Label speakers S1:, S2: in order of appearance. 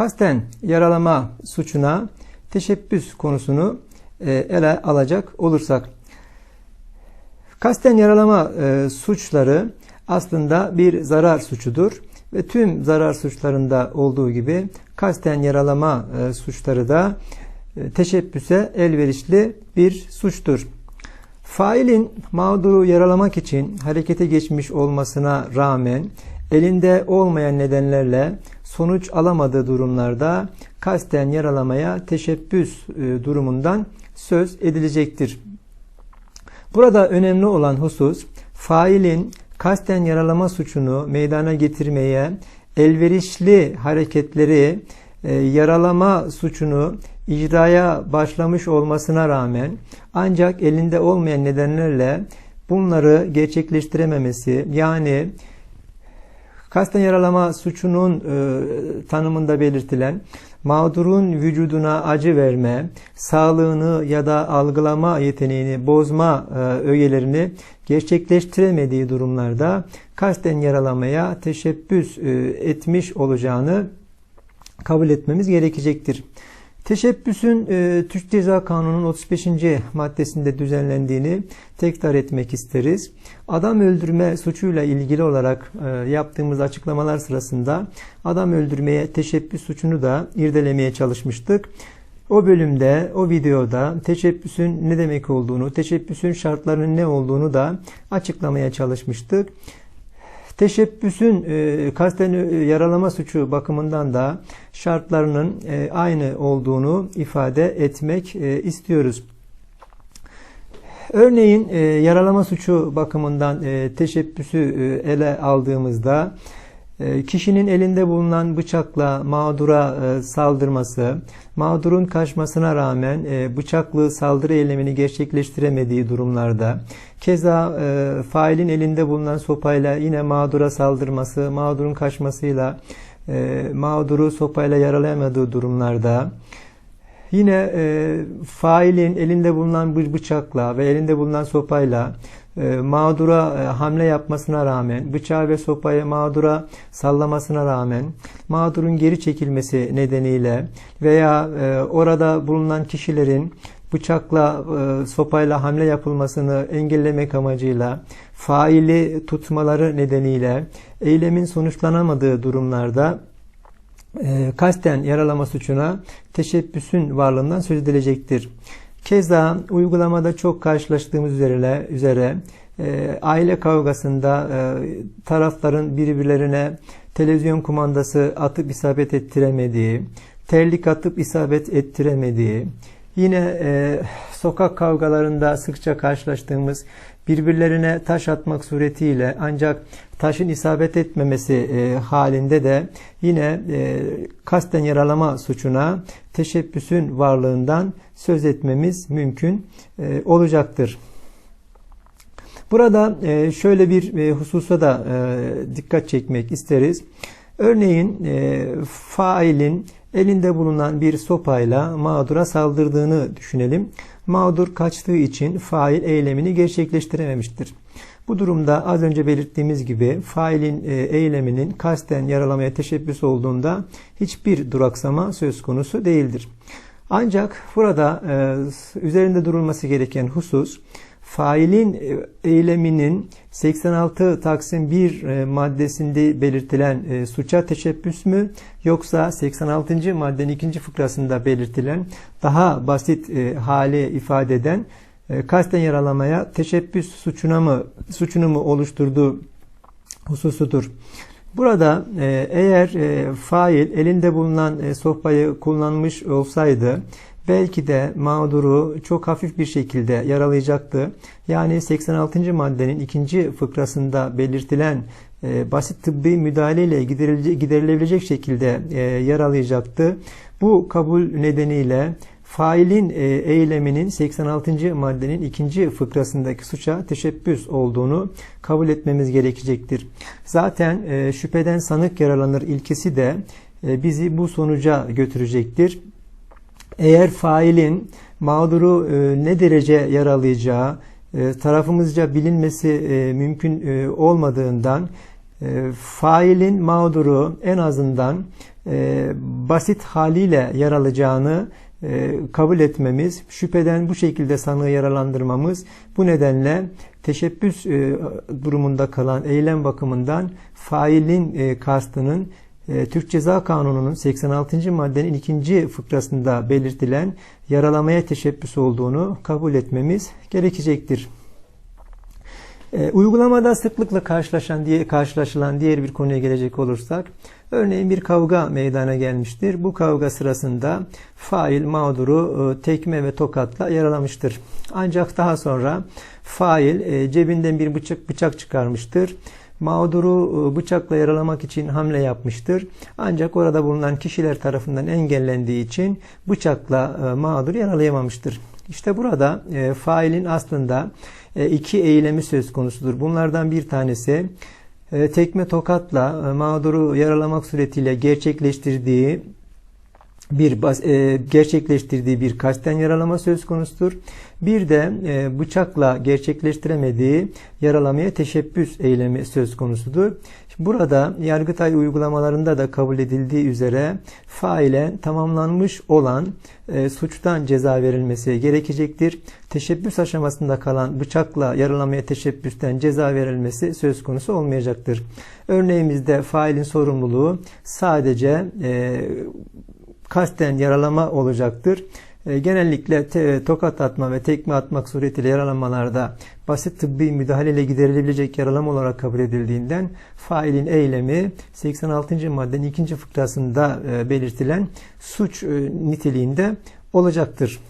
S1: kasten yaralama suçuna teşebbüs konusunu e, ele alacak olursak. Kasten yaralama e, suçları aslında bir zarar suçudur ve tüm zarar suçlarında olduğu gibi kasten yaralama e, suçları da teşebbüse elverişli bir suçtur. Failin mağduru yaralamak için harekete geçmiş olmasına rağmen elinde olmayan nedenlerle sonuç alamadığı durumlarda kasten yaralamaya teşebbüs e, durumundan söz edilecektir. Burada önemli olan husus failin kasten yaralama suçunu meydana getirmeye elverişli hareketleri e, yaralama suçunu icraya başlamış olmasına rağmen ancak elinde olmayan nedenlerle bunları gerçekleştirememesi yani kasten yaralama suçunun e, tanımında belirtilen mağdurun vücuduna acı verme, sağlığını ya da algılama yeteneğini bozma e, ögelerini gerçekleştiremediği durumlarda kasten yaralamaya teşebbüs e, etmiş olacağını kabul etmemiz gerekecektir. Teşebbüsün e, Türk Ceza Kanunu'nun 35. maddesinde düzenlendiğini tekrar etmek isteriz. Adam öldürme suçuyla ilgili olarak e, yaptığımız açıklamalar sırasında adam öldürmeye teşebbüs suçunu da irdelemeye çalışmıştık. O bölümde, o videoda teşebbüsün ne demek olduğunu, teşebbüsün şartlarının ne olduğunu da açıklamaya çalışmıştık. Teşebbüsün e, kasten e, yaralama suçu bakımından da şartlarının e, aynı olduğunu ifade etmek e, istiyoruz. Örneğin e, yaralama suçu bakımından e, teşebbüsü e, ele aldığımızda kişinin elinde bulunan bıçakla mağdura e, saldırması, mağdurun kaçmasına rağmen e, bıçaklı saldırı eylemini gerçekleştiremediği durumlarda, keza failin elinde bulunan sopayla yine mağdura saldırması, mağdurun kaçmasıyla mağduru sopayla yaralayamadığı durumlarda, Yine e, failin elinde bulunan bıçakla ve elinde bulunan sopayla e, mağdura e, hamle yapmasına rağmen, bıçağı ve sopayı mağdura sallamasına rağmen, mağdurun geri çekilmesi nedeniyle veya e, orada bulunan kişilerin bıçakla, e, sopayla hamle yapılmasını engellemek amacıyla faili tutmaları nedeniyle eylemin sonuçlanamadığı durumlarda e, kasten yaralama suçuna teşebbüsün varlığından söz edilecektir. Keza uygulamada çok karşılaştığımız üzere, üzere aile kavgasında e, tarafların birbirlerine televizyon kumandası atıp isabet ettiremediği, terlik atıp isabet ettiremediği, yine e, sokak kavgalarında sıkça karşılaştığımız birbirlerine taş atmak suretiyle ancak taşın isabet etmemesi e, halinde de yine e, kasten yaralama suçuna teşebbüsün varlığından söz etmemiz mümkün e, olacaktır. Burada e, şöyle bir e, hususa da e, dikkat çekmek isteriz. Örneğin e, failin elinde bulunan bir sopayla mağdura saldırdığını düşünelim. Mağdur kaçtığı için fail eylemini gerçekleştirememiştir. Bu durumda az önce belirttiğimiz gibi failin e, eyleminin kasten yaralamaya teşebbüs olduğunda hiçbir duraksama söz konusu değildir. Ancak burada e, üzerinde durulması gereken husus failin e, eyleminin 86 Taksim 1 e, maddesinde belirtilen e, suça teşebbüs mü yoksa 86. maddenin ikinci fıkrasında belirtilen daha basit hali ifade eden kasten yaralamaya teşebbüs suçuna mı suçunu mu oluşturduğu hususudur. Burada eğer fail elinde bulunan sopayı kullanmış olsaydı belki de mağduru çok hafif bir şekilde yaralayacaktı. Yani 86. maddenin ikinci fıkrasında belirtilen e, basit tıbbi müdahaleyle giderilebilecek şekilde e, yaralayacaktı. Bu kabul nedeniyle failin e, eyleminin 86. maddenin ikinci fıkrasındaki suça teşebbüs olduğunu kabul etmemiz gerekecektir. Zaten e, şüpheden sanık yaralanır ilkesi de e, bizi bu sonuca götürecektir eğer failin mağduru e, ne derece yaralayacağı e, tarafımızca bilinmesi e, mümkün olmadığından failin mağduru en azından e, basit haliyle yer alacağını e, kabul etmemiz, şüpheden bu şekilde sanığı yaralandırmamız bu nedenle teşebbüs e, durumunda kalan eylem bakımından failin e, kastının e, Türk Ceza Kanunu'nun 86. maddenin ikinci fıkrasında belirtilen yaralamaya teşebbüs olduğunu kabul etmemiz gerekecektir. E, uygulamada sıklıkla karşılaşan diye karşılaşılan diğer bir konuya gelecek olursak, örneğin bir kavga meydana gelmiştir. Bu kavga sırasında fail mağduru e, tekme ve tokatla yaralamıştır. Ancak daha sonra fail e, cebinden bir bıçak bıçak çıkarmıştır. Mağduru e, bıçakla yaralamak için hamle yapmıştır. Ancak orada bulunan kişiler tarafından engellendiği için bıçakla e, mağduru yaralayamamıştır. İşte burada e, failin aslında iki eylemi söz konusudur. Bunlardan bir tanesi tekme tokatla mağduru yaralamak suretiyle gerçekleştirdiği bir e, gerçekleştirdiği bir kasten yaralama söz konusudur. Bir de e, bıçakla gerçekleştiremediği yaralamaya teşebbüs eylemi söz konusudur. Burada Yargıtay uygulamalarında da kabul edildiği üzere faile tamamlanmış olan e, suçtan ceza verilmesi gerekecektir. Teşebbüs aşamasında kalan bıçakla yaralamaya teşebbüsten ceza verilmesi söz konusu olmayacaktır. Örneğimizde failin sorumluluğu sadece e, kasten yaralama olacaktır. E, Genellikle te- tokat atma ve tekme atmak suretiyle yaralanmalarda basit tıbbi müdahaleyle giderilebilecek yaralama olarak kabul edildiğinden failin eylemi 86. maddenin ikinci fıkrasında e, belirtilen suç e, niteliğinde olacaktır.